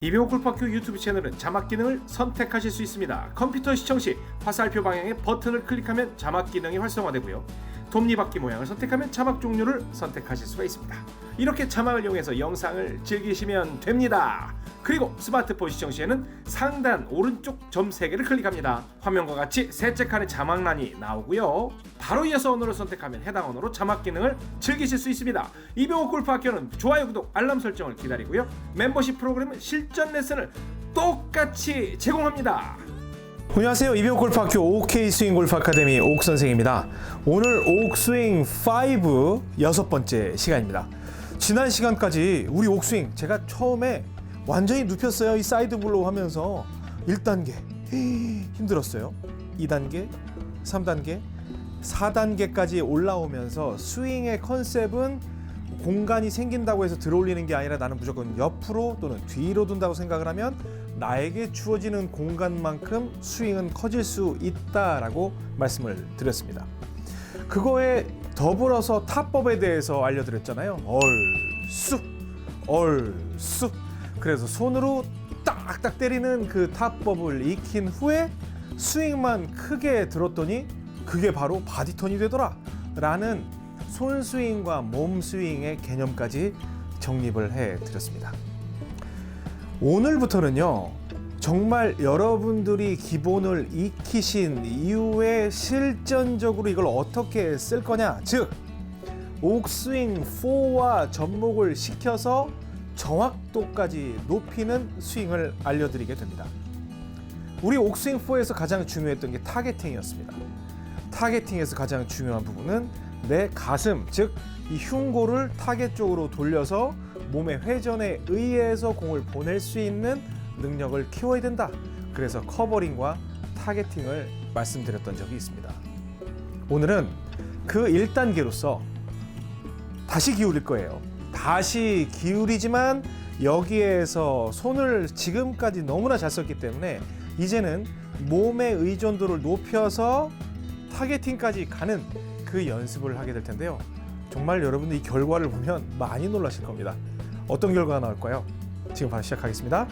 이병호 골프학교 유튜브 채널은 자막 기능을 선택하실 수 있습니다. 컴퓨터 시청 시 화살표 방향의 버튼을 클릭하면 자막 기능이 활성화되고요. 톱니바퀴 모양을 선택하면 자막 종류를 선택하실 수가 있습니다. 이렇게 자막을 이용해서 영상을 즐기시면 됩니다. 그리고 스마트폰 시청 시에는 상단 오른쪽 점 3개를 클릭합니다. 화면과 같이 셋째 칸에 자막란이 나오고요. 바로 이어서 언어를 선택하면 해당 언어로 자막 기능을 즐기실 수 있습니다. 이병호 골프 학교는 좋아요, 구독, 알람 설정을 기다리고요. 멤버십 프로그램은 실전 레슨을 똑같이 제공합니다. 안녕하세요. 이병호 골프학교 OK 스윙 골프 아카데미 옥 선생입니다. 오늘 옥 스윙 5 여섯 번째 시간입니다. 지난 시간까지 우리 옥 스윙 제가 처음에 완전히 눕혔어요. 이 사이드 블로우 하면서 1단계 힘들었어요. 2단계, 3단계, 4단계까지 올라오면서 스윙의 컨셉은 공간이 생긴다고 해서 들어올리는 게 아니라 나는 무조건 옆으로 또는 뒤로 둔다고 생각을 하면 나에게 주어지는 공간만큼 스윙은 커질 수 있다라고 말씀을 드렸습니다. 그거에 더불어서 타법에 대해서 알려드렸잖아요. 얼쑤, 얼쑤. 그래서 손으로 딱딱 때리는 그 타법을 익힌 후에 스윙만 크게 들었더니 그게 바로 바디턴이 되더라. 라는 손 스윙과 몸 스윙의 개념까지 정립을 해 드렸습니다. 오늘부터는요, 정말 여러분들이 기본을 익히신 이후에 실전적으로 이걸 어떻게 쓸 거냐, 즉, 옥스윙 4와 접목을 시켜서 정확도까지 높이는 스윙을 알려드리게 됩니다. 우리 옥스윙 4에서 가장 중요했던 게 타겟팅이었습니다. 타겟팅에서 가장 중요한 부분은 내 가슴, 즉 이 흉골을 타겟 쪽으로 돌려서 몸의 회전에 의해서 공을 보낼 수 있는 능력을 키워야 된다. 그래서 커버링과 타겟팅을 말씀드렸던 적이 있습니다. 오늘은 그 1단계로서 다시 기울일 거예요. 다시 기울이지만 여기에서 손을 지금까지 너무나 잘 썼기 때문에 이제는 몸의 의존도를 높여서 타겟팅까지 가는 그 연습을 하게 될 텐데요. 정말 여러분들 이 결과를 보면 많이 놀라실 겁니다. 어떤 결과가 나올까요? 지금 바로 시작하겠습니다.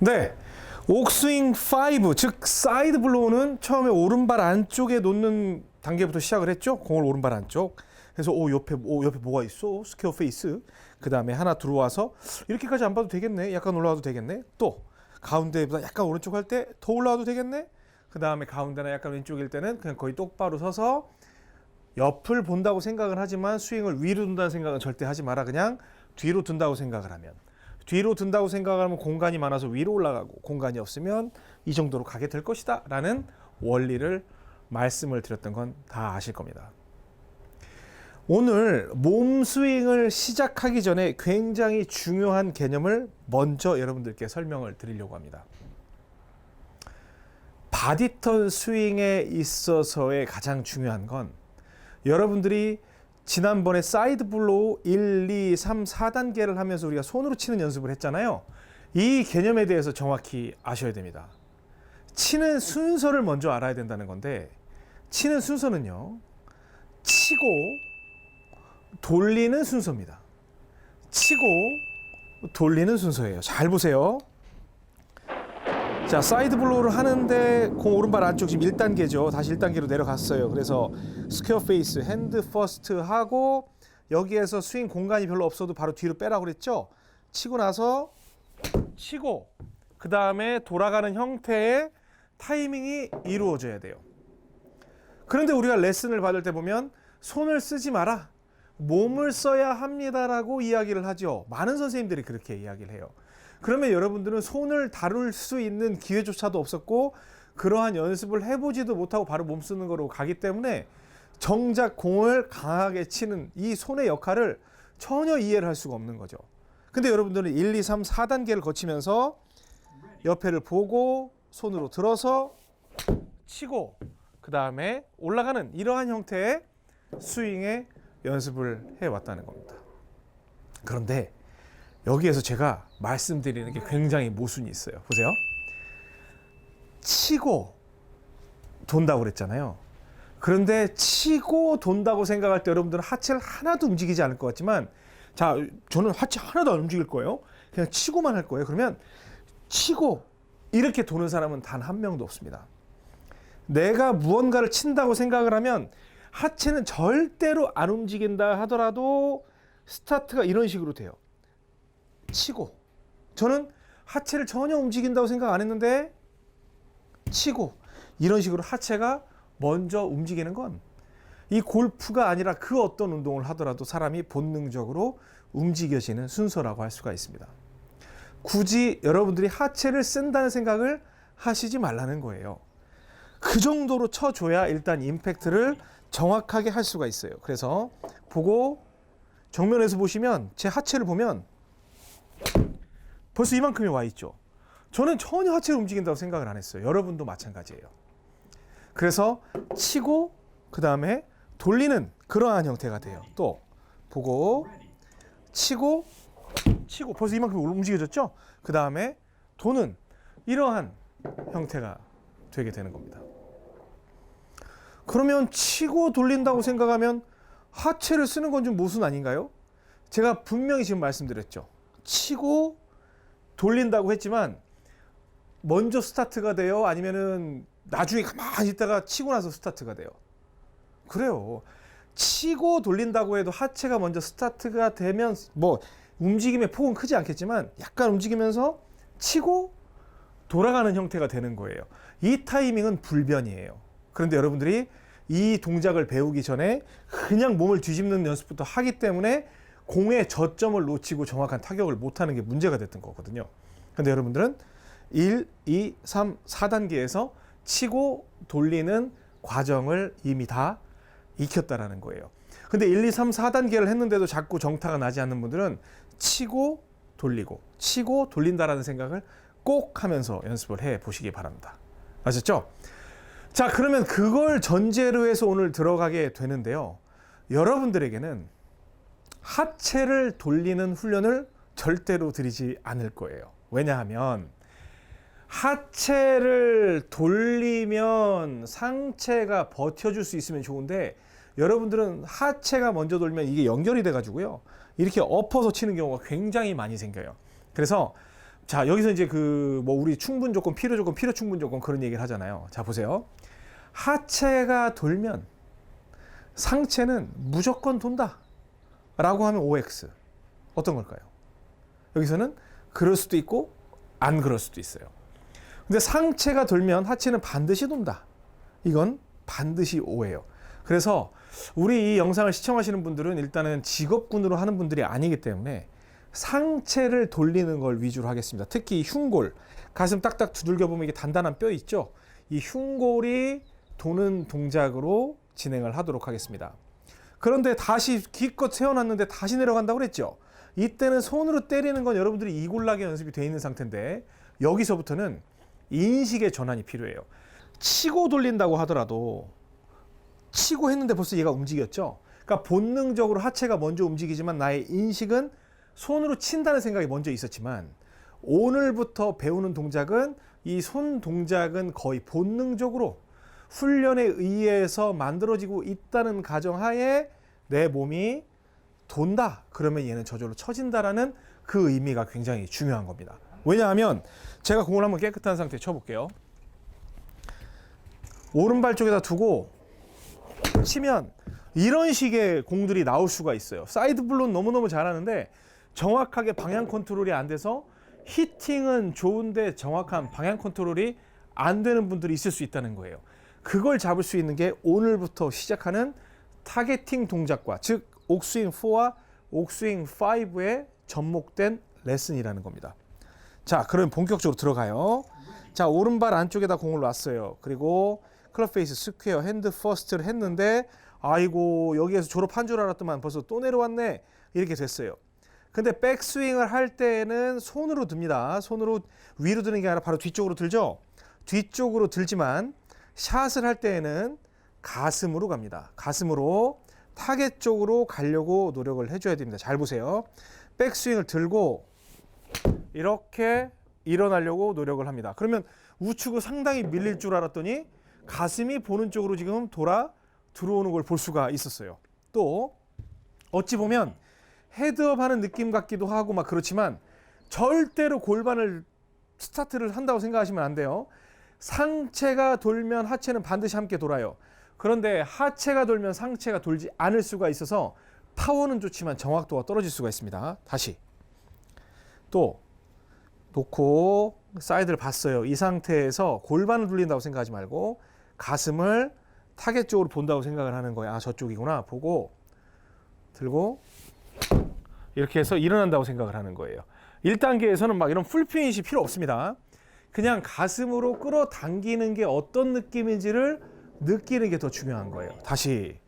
네. 옥스윙 5, 즉 사이드 블로우는 처음에 오른발 안쪽에 놓는 단계부터 시작을 했죠. 공을 오른발 안쪽. 그래서 오 옆에 오 옆에 뭐가 있어? 스퀘어 페이스. 그 다음에 하나 들어와서 이렇게까지 안 봐도 되겠네. 약간 올라와도 되겠네. 또 가운데보다 약간 오른쪽 할 때 더 올라와도 되겠네. 그 다음에 가운데나 약간 왼쪽일 때는 그냥 거의 똑바로 서서 옆을 본다고 생각을 하지만 스윙을 위로 둔다는 생각은 절대 하지 마라. 그냥 뒤로 둔다고 생각을 하면 뒤로 둔다고 생각하면 공간이 많아서 위로 올라가고 공간이 없으면 이 정도로 가게 될 것이다 라는 원리를 말씀을 드렸던 건 다 아실 겁니다. 오늘 몸 스윙을 시작하기 전에 굉장히 중요한 개념을 먼저 여러분들께 설명을 드리려고 합니다. 바디턴 스윙에 있어서의 가장 중요한 건 여러분들이 지난번에 사이드 블로우 1, 2, 3, 4단계를 하면서 우리가 손으로 치는 연습을 했잖아요. 이 개념에 대해서 정확히 아셔야 됩니다. 치는 순서를 먼저 알아야 된다는 건데, 치는 순서는요, 치고 돌리는 순서입니다. 치고 돌리는 순서예요. 잘 보세요. 자, 사이드 블로우를 하는데 공 오른발 안쪽 지금 1단계죠. 다시 1단계로 내려갔어요. 그래서 스퀘어 페이스, 핸드 퍼스트 하고 여기에서 스윙 공간이 별로 없어도 바로 뒤로 빼라고 그랬죠. 치고 나서 치고 그 다음에 돌아가는 형태의 타이밍이 이루어져야 돼요. 그런데 우리가 레슨을 받을 때 보면 손을 쓰지 마라. 몸을 써야 합니다라고 이야기를 하죠. 많은 선생님들이 그렇게 이야기를 해요. 그러면 여러분들은 손을 다룰 수 있는 기회조차도 없었고 그러한 연습을 해보지도 못하고 바로 몸 쓰는 거로 가기 때문에 정작 공을 강하게 치는 이 손의 역할을 전혀 이해를 할 수가 없는 거죠. 근데 여러분들은 1, 2, 3, 4단계를 거치면서 옆에를 보고 손으로 들어서 치고 그 다음에 올라가는 이러한 형태의 스윙의 연습을 해왔다는 겁니다. 그런데 여기에서 제가 말씀드리는 게 굉장히 모순이 있어요. 보세요. 치고 돈다고 그랬잖아요. 그런데 치고 돈다고 생각할 때 여러분들은 하체를 하나도 움직이지 않을 것 같지만 자 저는 하체 하나도 안 움직일 거예요. 그냥 치고만 할 거예요. 그러면 치고 이렇게 도는 사람은 단 한 명도 없습니다. 내가 무언가를 친다고 생각을 하면 하체는 절대로 안 움직인다 하더라도 스타트가 이런 식으로 돼요. 치고 저는 하체를 전혀 움직인다고 생각 안 했는데 치고 이런 식으로 하체가 먼저 움직이는 건 이 골프가 아니라 그 어떤 운동을 하더라도 사람이 본능적으로 움직여지는 순서라고 할 수가 있습니다. 굳이 여러분들이 하체를 쓴다는 생각을 하시지 말라는 거예요. 그 정도로 쳐줘야 일단 임팩트를 정확하게 할 수가 있어요. 그래서 보고 정면에서 보시면 제 하체를 보면 벌써 이만큼이 와 있죠. 저는 전혀 하체를 움직인다고 생각을 안 했어요. 여러분도 마찬가지예요. 그래서 치고 그 다음에 돌리는 그러한 형태가 돼요. 또 보고 치고 치고 벌써 이만큼 움직여졌죠? 그 다음에 도는 이러한 형태가 되게 되는 겁니다. 그러면 치고 돌린다고 생각하면 하체를 쓰는 건 좀 모순 아닌가요? 제가 분명히 지금 말씀드렸죠. 치고 돌린다고 했지만 먼저 스타트가 돼요? 아니면은 나중에 가만히 있다가 치고 나서 스타트가 돼요? 그래요. 치고 돌린다고 해도 하체가 먼저 스타트가 되면 뭐 움직임의 폭은 크지 않겠지만 약간 움직이면서 치고 돌아가는 형태가 되는 거예요. 이 타이밍은 불변이에요. 그런데 여러분들이 이 동작을 배우기 전에 그냥 몸을 뒤집는 연습부터 하기 때문에 공의 저점을 놓치고 정확한 타격을 못하는 게 문제가 됐던 거거든요. 근데 여러분들은 1, 2, 3, 4단계에서 치고 돌리는 과정을 이미 다 익혔다라는 거예요. 근데 1, 2, 3, 4단계를 했는데도 자꾸 정타가 나지 않는 분들은 치고 돌리고 치고 돌린다라는 생각을 꼭 하면서 연습을 해 보시기 바랍니다. 아셨죠? 자, 그러면 그걸 전제로 해서 오늘 들어가게 되는데요. 여러분들에게는 하체를 돌리는 훈련을 절대로 드리지 않을 거예요. 왜냐하면 하체를 돌리면 상체가 버텨줄 수 있으면 좋은데 여러분들은 하체가 먼저 돌면 이게 연결이 돼 가지고요. 이렇게 엎어서 치는 경우가 굉장히 많이 생겨요. 그래서 자, 여기서 이제 그 뭐 우리 충분 조건, 필요 조건, 필요 충분 조건 그런 얘기를 하잖아요. 자, 보세요. 하체가 돌면 상체는 무조건 돈다. 라고 하면 OX. 어떤 걸까요? 여기서는 그럴 수도 있고 안 그럴 수도 있어요. 근데 상체가 돌면 하체는 반드시 돈다. 이건 반드시 오예요. 그래서 우리 이 영상을 시청하시는 분들은 일단은 직업군으로 하는 분들이 아니기 때문에 상체를 돌리는 걸 위주로 하겠습니다. 특히 이 흉골, 가슴 딱딱 두들겨 보면 이게 단단한 뼈 있죠. 이 흉골이 도는 동작으로 진행을 하도록 하겠습니다. 그런데 다시 기껏 세워놨는데 다시 내려간다고 그랬죠. 이때는 손으로 때리는 건 여러분들이 이골락의 연습이 돼 있는 상태인데 여기서부터는 인식의 전환이 필요해요. 치고 돌린다고 하더라도 치고 했는데 벌써 얘가 움직였죠. 그러니까 본능적으로 하체가 먼저 움직이지만 나의 인식은 손으로 친다는 생각이 먼저 있었지만 오늘부터 배우는 동작은 이 손 동작은 거의 본능적으로 훈련에 의해서 만들어지고 있다는 가정하에 내 몸이 돈다. 그러면 얘는 저절로 처진다라는 그 의미가 굉장히 중요한 겁니다. 왜냐하면 제가 공을 한번 깨끗한 상태에 쳐볼게요. 오른발 쪽에다 두고 치면 이런 식의 공들이 나올 수가 있어요. 사이드 블론 너무너무 잘하는데 정확하게 방향 컨트롤이 안 돼서 히팅은 좋은데 정확한 방향 컨트롤이 안 되는 분들이 있을 수 있다는 거예요. 그걸 잡을 수 있는 게 오늘부터 시작하는 타겟팅 동작과 즉 옥스윙 4와 옥스윙 5에 접목된 레슨이라는 겁니다. 자, 그럼 본격적으로 들어가요. 자, 오른발 안쪽에다 공을 놨어요. 그리고 클럽 페이스 스퀘어 핸드 퍼스트를 했는데 아이고 여기에서 졸업한 줄 알았더만 벌써 또 내려왔네 이렇게 됐어요. 근데 백스윙을 할 때는 손으로 듭니다. 손으로 위로 드는 게 아니라 바로 뒤쪽으로 들죠. 뒤쪽으로 들지만 샷을 할 때에는 가슴으로 갑니다. 가슴으로 타겟 쪽으로 가려고 노력을 해줘야 됩니다. 잘 보세요. 백스윙을 들고 이렇게 일어나려고 노력을 합니다. 그러면 우측으로 상당히 밀릴 줄 알았더니 가슴이 보는 쪽으로 지금 돌아 들어오는 걸 볼 수가 있었어요. 또 어찌 보면 헤드업 하는 느낌 같기도 하고 막 그렇지만 절대로 골반을 스타트를 한다고 생각하시면 안 돼요. 상체가 돌면 하체는 반드시 함께 돌아요. 그런데 하체가 돌면 상체가 돌지 않을 수가 있어서 파워는 좋지만 정확도가 떨어질 수가 있습니다. 다시 또 놓고 사이드를 봤어요. 이 상태에서 골반을 돌린다고 생각하지 말고 가슴을 타겟 쪽으로 본다고 생각을 하는 거야. 아, 저쪽이구나. 보고 들고 이렇게 해서 일어난다고 생각을 하는 거예요. 1단계에서는 막 이런 풀피닛이 필요 없습니다. 그냥 가슴으로 끌어당기는 게 어떤 느낌인지를 느끼는 게 더 중요한 거예요. 다시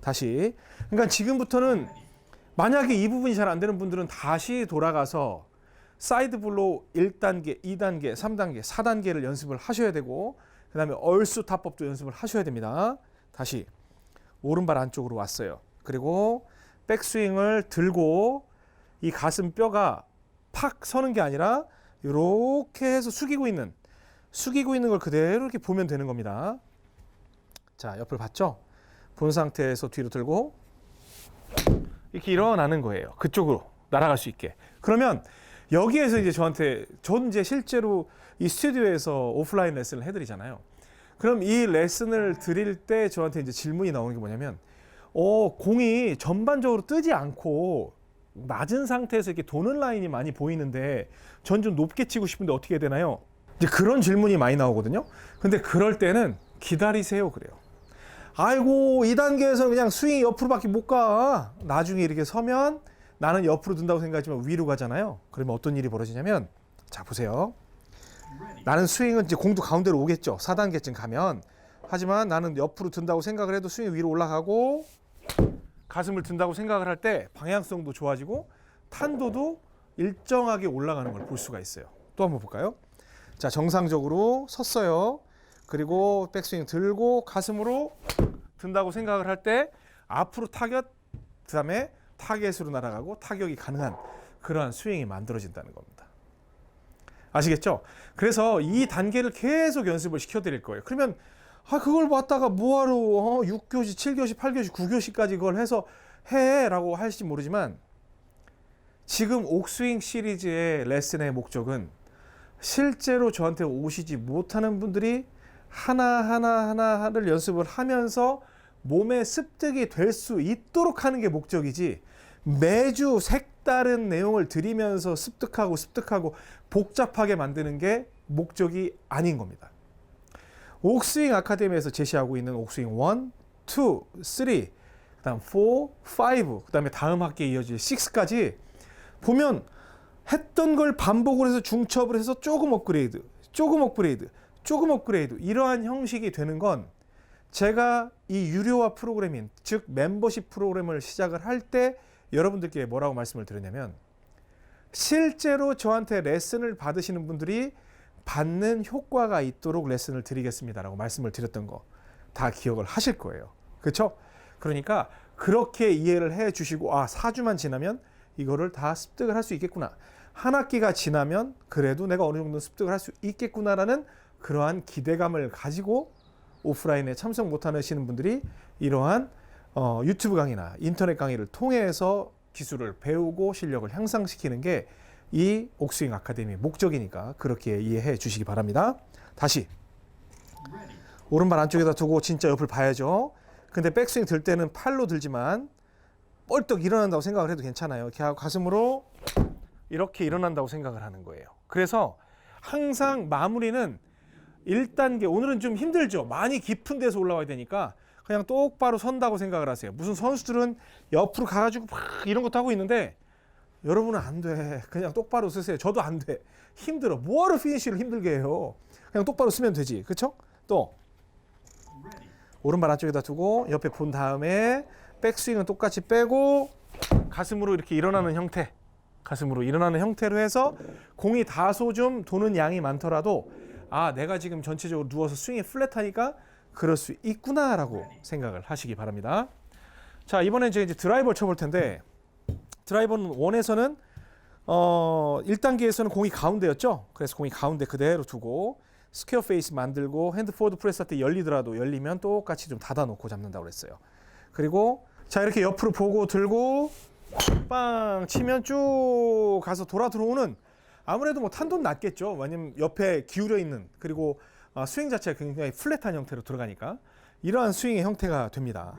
다시. 그러니까 지금부터는 만약에 이 부분이 잘 안 되는 분들은 다시 돌아가서 사이드 블로우 1단계, 2단계, 3단계, 4단계를 연습을 하셔야 되고 그 다음에 얼수 타법도 연습을 하셔야 됩니다. 다시 오른발 안쪽으로 왔어요. 그리고 백스윙을 들고 이 가슴 뼈가 팍 서는 게 아니라 이렇게 해서 숙이고 있는 숙이고 있는 걸 그대로 이렇게 보면 되는 겁니다. 자, 옆을 봤죠? 본 상태에서 뒤로 들고 이렇게 일어나는 거예요. 그쪽으로 날아갈 수 있게. 그러면 여기에서 이제 저한테 전 이제 실제로 이 스튜디오에서 오프라인 레슨을 해드리잖아요. 그럼 이 레슨을 드릴 때 저한테 이제 질문이 나오는 게 뭐냐면, 어 공이 전반적으로 뜨지 않고 낮은 상태에서 이렇게 도는 라인이 많이 보이는데 전 좀 높게 치고 싶은데 어떻게 해야 되나요? 이제 그런 질문이 많이 나오거든요. 근데 그럴 때는 기다리세요 그래요. 아이고 2단계에서 그냥 스윙이 옆으로밖에 못 가. 나중에 이렇게 서면 나는 옆으로 든다고 생각하지만 위로 가잖아요. 그러면 어떤 일이 벌어지냐면 자 보세요. 나는 스윙은 이제 공도 가운데로 오겠죠. 4단계쯤 가면. 하지만 나는 옆으로 든다고 생각을 해도 스윙이 위로 올라가고 가슴을 든다고 생각을 할 때 방향성도 좋아지고 탄도도 일정하게 올라가는 걸 볼 수가 있어요. 또 한번 볼까요? 자, 정상적으로 섰어요. 그리고 백스윙 들고 가슴으로 든다고 생각을 할 때 앞으로 타격 그다음에 타겟으로 날아가고 타격이 가능한 그러한 스윙이 만들어진다는 겁니다. 아시겠죠? 그래서 이 단계를 계속 연습을 시켜 드릴 거예요. 그러면 아 그걸 봤다가 뭐하러 어, 6교시, 7교시, 8교시, 9교시까지 그걸 해서 해라고 할지 모르지만 지금 옥스윙 시리즈의 레슨의 목적은 실제로 저한테 오시지 못하는 분들이 하나하나 하나를 연습을 하면서 몸에 습득이 될 수 있도록 하는 게 목적이지 매주 색다른 내용을 드리면서 습득하고 습득하고 복잡하게 만드는 게 목적이 아닌 겁니다. 옥스윙 아카데미에서 제시하고 있는 옥스윙 1, 2, 3, 그다음 4, 5, 그다음에 다음 학기에 이어질 6까지 보면 했던 걸 반복을 해서 중첩을 해서 조금 업그레이드, 조금 업그레이드, 조금 업그레이드 이러한 형식이 되는 건 제가 이 유료화 프로그램인 즉 멤버십 프로그램을 시작을 할 때 여러분들께 뭐라고 말씀을 드렸냐면 실제로 저한테 레슨을 받으시는 분들이 받는 효과가 있도록 레슨을 드리겠습니다라고 말씀을 드렸던 거 다 기억을 하실 거예요. 그렇죠? 그러니까 그렇게 이해를 해 주시고 아, 4주만 지나면 이거를 다 습득을 할 수 있겠구나. 한 학기가 지나면 그래도 내가 어느 정도 습득을 할 수 있겠구나라는 그러한 기대감을 가지고 오프라인에 참석 못 하시는 분들이 이러한 어, 유튜브 강의나 인터넷 강의를 통해서 기술을 배우고 실력을 향상시키는 게 이 옥스윙 아카데미의 목적이니까 그렇게 이해해 주시기 바랍니다. 다시 오른발 안쪽에다 두고 진짜 옆을 봐야죠. 근데 백스윙 들 때는 팔로 들지만 뻘떡 일어난다고 생각을 해도 괜찮아요. 이렇게 가슴으로 이렇게 일어난다고 생각을 하는 거예요. 그래서 항상 마무리는 1단계 오늘은 좀 힘들죠. 많이 깊은 데서 올라와야 되니까 그냥 똑바로 선다고 생각을 하세요. 무슨 선수들은 옆으로 가가지고 막 이런 것도 하고 있는데 여러분은 안 돼. 그냥 똑바로 쓰세요. 저도 안 돼. 힘들어. 뭐하러 피니쉬를 힘들게 해요. 그냥 똑바로 쓰면 되지. 그쵸? 또 오른발 안쪽에다 두고 옆에 본 다음에 백스윙은 똑같이 빼고 가슴으로 이렇게 일어나는 형태 가슴으로 일어나는 형태로 해서 공이 다소 좀 도는 양이 많더라도 아 내가 지금 전체적으로 누워서 스윙이 플랫하니까 그럴 수 있구나라고 생각을 하시기 바랍니다. 자 제가 이제 드라이버를 쳐볼 텐데 드라이버는 원에서는 어 1단계에서는 공이 가운데였죠. 그래서 공이 가운데 그대로 두고 스퀘어 페이스 만들고 핸드 포워드 프레스 할 때 열리더라도 열리면 똑같이 좀 닫아 놓고 잡는다고 그랬어요. 그리고 자 이렇게 옆으로 보고 들고 빵 치면 쭉 가서 돌아 들어오는 아무래도 뭐 탄도는 낮겠죠. 왜냐면 옆에 기울여 있는 그리고 아, 스윙 자체가 굉장히 플랫한 형태로 들어가니까 이러한 스윙의 형태가 됩니다.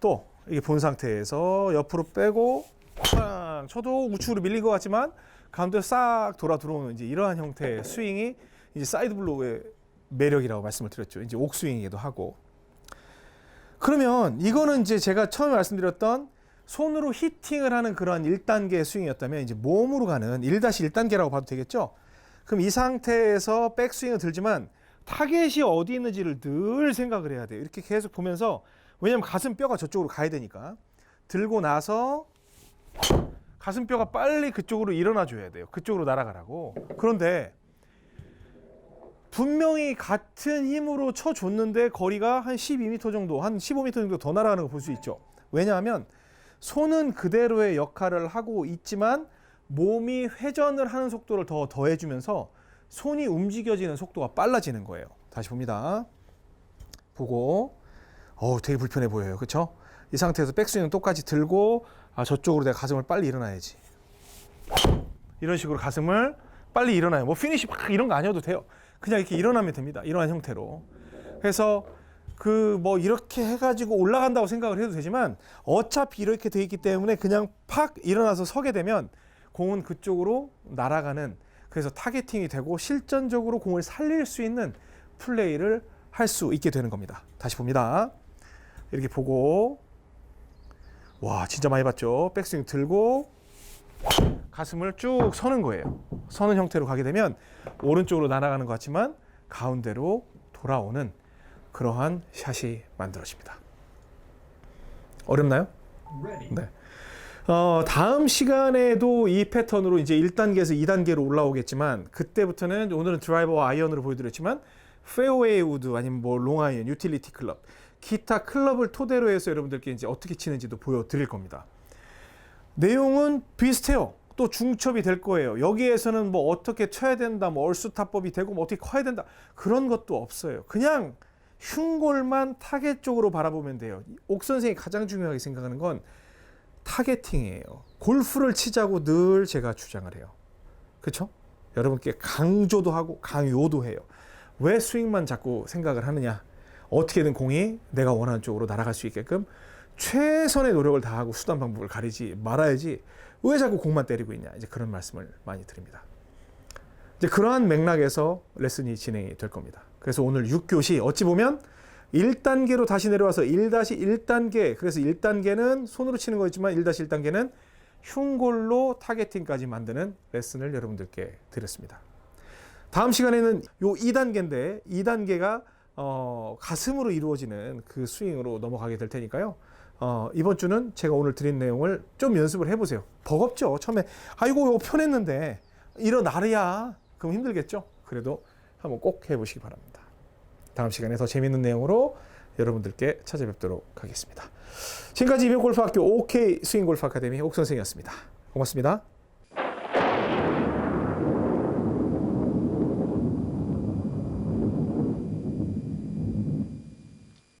또 이게 본 상태에서 옆으로 빼고 빵 쳐도 우측으로 밀린 것 같지만 가운데 싹 돌아 들어오는 이제 이러한 형태의 스윙이 이제 사이드 블로우의 매력이라고 말씀을 드렸죠. 이제 옥스윙이기도 하고. 그러면 이거는 이제 제가 처음에 말씀드렸던 손으로 히팅을 하는 그런 1단계 스윙이었다면 이제 몸으로 가는 1-1단계라고 봐도 되겠죠. 그럼 이 상태에서 백스윙을 들지만 타겟이 어디 있는지를 늘 생각을 해야 돼요. 이렇게 계속 보면서 왜냐면 가슴 뼈가 저쪽으로 가야 되니까 들고 나서 가슴 뼈가 빨리 그쪽으로 일어나 줘야 돼요. 그쪽으로 날아가라고. 그런데 분명히 같은 힘으로 쳐 줬는데 거리가 한 12m 정도, 한 15m 정도 더 날아가는 거볼수 있죠. 왜냐하면 손은 그대로의 역할을 하고 있지만 몸이 회전을 하는 속도를 더 더해주면서 손이 움직여지는 속도가 빨라지는 거예요. 다시 봅니다. 보고, 어우, 되게 불편해 보여요. 그렇죠? 이 상태에서 백스윙은 똑같이 들고 아 저쪽으로 내가 가슴을 빨리 일어나야지. 이런 식으로 가슴을 빨리 일어나요. 뭐 피니시 막 이런 거 아니어도 돼요. 그냥 이렇게 일어나면 됩니다. 이러한 형태로. 그래서 그 뭐 이렇게 해가지고 올라간다고 생각을 해도 되지만 어차피 이렇게 돼 있기 때문에 그냥 팍 일어나서 서게 되면 공은 그쪽으로 날아가는 그래서 타겟팅이 되고 실전적으로 공을 살릴 수 있는 플레이를 할 수 있게 되는 겁니다. 다시 봅니다. 이렇게 보고 와 진짜 많이 봤죠. 백스윙 들고 가슴을 쭉 서는 거예요. 서는 형태로 가게 되면 오른쪽으로 날아가는 것 같지만 가운데로 돌아오는 그러한 샷이 만들어집니다. 어렵나요? 네. 어, 다음 시간에도 이 패턴으로 이제 1단계에서 2단계로 올라오겠지만 그때부터는 오늘은 드라이버와 아이언으로 보여드렸지만 페어웨이 우드 아니면 뭐 롱아이언, 유틸리티 클럽 기타 클럽을 토대로 해서 여러분들께 이제 어떻게 치는지도 보여드릴 겁니다. 내용은 비슷해요. 또 중첩이 될 거예요. 여기에서는 뭐 어떻게 쳐야 된다, 뭐 얼수타법이 되고 뭐 어떻게 커야 된다 그런 것도 없어요. 그냥 흉골만 타겟 쪽으로 바라보면 돼요. 옥 선생이 가장 중요하게 생각하는 건 타겟팅이에요. 골프를 치자고 늘 제가 주장을 해요. 그렇죠? 여러분께 강조도 하고 강요도 해요. 왜 스윙만 자꾸 생각을 하느냐? 어떻게든 공이 내가 원하는 쪽으로 날아갈 수 있게끔 최선의 노력을 다하고 수단 방법을 가리지 말아야지 왜 자꾸 공만 때리고 있냐 이제 그런 말씀을 많이 드립니다. 이제 그러한 맥락에서 레슨이 진행이 될 겁니다. 그래서 오늘 6교시 어찌 보면 1단계로 다시 내려와서 1-1단계 그래서 1단계는 손으로 치는 거였지만 1-1단계는 흉골로 타겟팅까지 만드는 레슨을 여러분들께 드렸습니다. 다음 시간에는 요 2단계인데 2단계가 어, 가슴으로 이루어지는 그 스윙으로 넘어가게 될 테니까요. 어, 이번 주는 제가 오늘 드린 내용을 좀 연습을 해보세요. 버겁죠. 처음에 아이고 이거 편했는데 일어나랴 그럼 힘들겠죠. 그래도 한번 꼭 해보시기 바랍니다. 다음 시간에 더 재밌는 내용으로 여러분들께 찾아뵙도록 하겠습니다. 지금까지 이병골프학교 OK 스윙골프 아카데미 옥 선생이었습니다. 고맙습니다.